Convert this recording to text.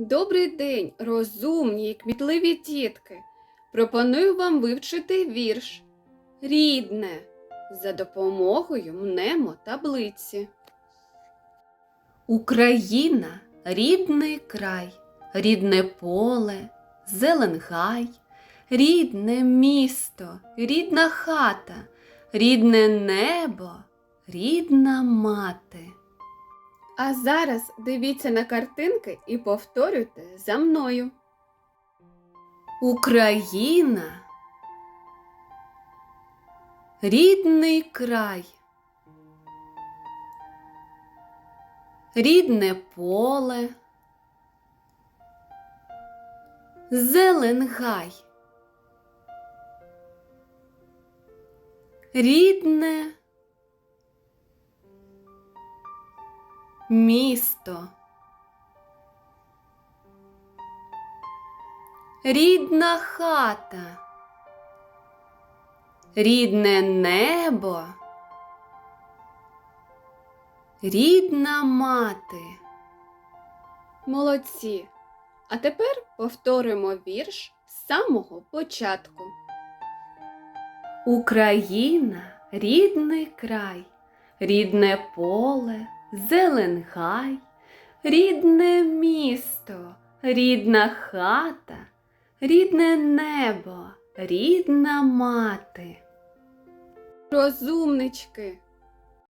Добрий день, розумні і кмітливі дітки. Пропоную вам вивчити вірш Рідне за допомогою мнемо таблиці. Україна рідний край, рідне поле, зелен гай, рідне місто, рідна хата, рідне небо, рідна мати. А зараз дивіться на картинки і повторюйте за мною. Україна. Рідний край. Рідне поле. Зелен гай. Рідне місто. Рідна хата. Рідне небо. Рідна мати. Молодці. А тепер повторимо вірш з самого початку. Україна рідний край, рідне поле, зелен гай, рідне місто, рідна хата, рідне небо, рідна мати. Розумнички,